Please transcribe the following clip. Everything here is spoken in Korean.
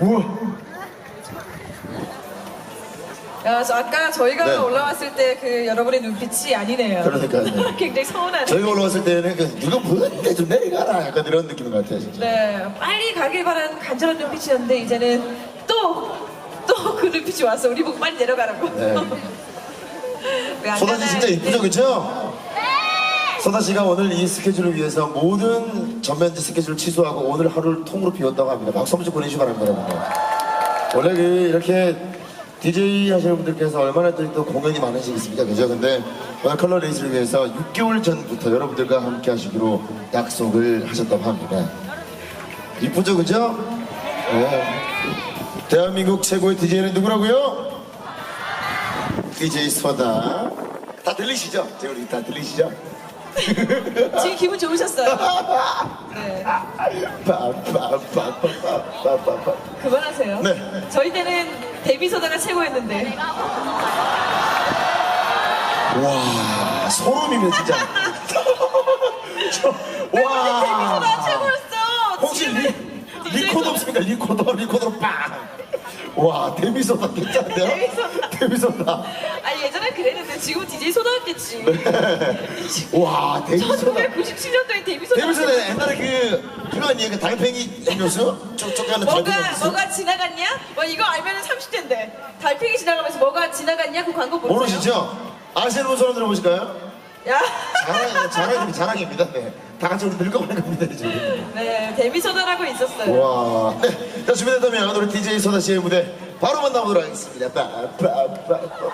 우와. 야, 저 아까 저희가 네. 올라왔을 때 그 여러분의 눈빛이 아니네요. 그러니까요. 네. 굉장히 서운하네. 저희가 올라왔을 때는 그 누가 뭐인데 좀 내려가라 약간 이런 느낌인 것 같아요 진짜. 네, 빨리 가길 바란 간절한 눈빛이었는데 이제는 또 또 그 눈빛이 와서 우리 보고 빨리 내려가라고. 네. 소다 씨 가나요? 진짜 이쁘죠, 그렇 죠? 소다 씨가 오늘 이 스케줄을 위해서 모든 전면지 스케줄을 취소하고 오늘 하루를 통으로 비웠다고 합니다. 박수 한번 좀 보내주시기 바랍니다, 여러분. 원래 그 이렇게 DJ 하시는 분들께서 얼마나 또, 또 공연이 많으시겠습니까, 그죠? 근데 오늘 컬러 레이스를 위해서 6개월 전부터 여러분들과 함께 하시기로 약속을 하셨다고 합니다. 이쁘죠, 그죠? 네. 대한민국 최고의 DJ는 누구라고요? DJ 소다. 다 들리시죠? 제 우리 다 들리시죠? 지금 기분 좋으셨어요? 네. 빠빠빠빠빠빠빠. 그만하세요. 네. 저희 때는 데뷔소다가 최고였는데. 와 소름이네 진짜. 저, 와. 데뷔소다가 최고였어. 혹시 리, 리코더 없습니까? 리코더 리코더로 빵. 와 데뷔소다 괜찮은데요? 데뷔소다. 데뷔소다. 아니 예전에 그랬는데 지금 DJ 소다였겠지. 와 데뷔소다. 1997년도에 데뷔 소다. 데뷔소다 옛날에 그 그거 아니에요? 그 달팽이 음료수? 쪽쪽에 하는 달팽이 뭐가 음료수? 뭐가 지나갔냐? 뭐 이거 알면은 30대인데 달팽이 지나가면서 뭐가 지나갔냐? 그 광고 모르세요? 모르시죠? 아시는 분 손을 들어보실까요? 야, 자랑, 자랑, 자랑입니다. 네. 다 같이 우리 늙어가는 겁니다, 지금. 네 데뷔 소다라고 있었어요. 와. 네. 자, 준비됐다면 우리 DJ 소다 씨의 무대 바로 만나보도록 하겠습니다. 빠 빠 빠 빠.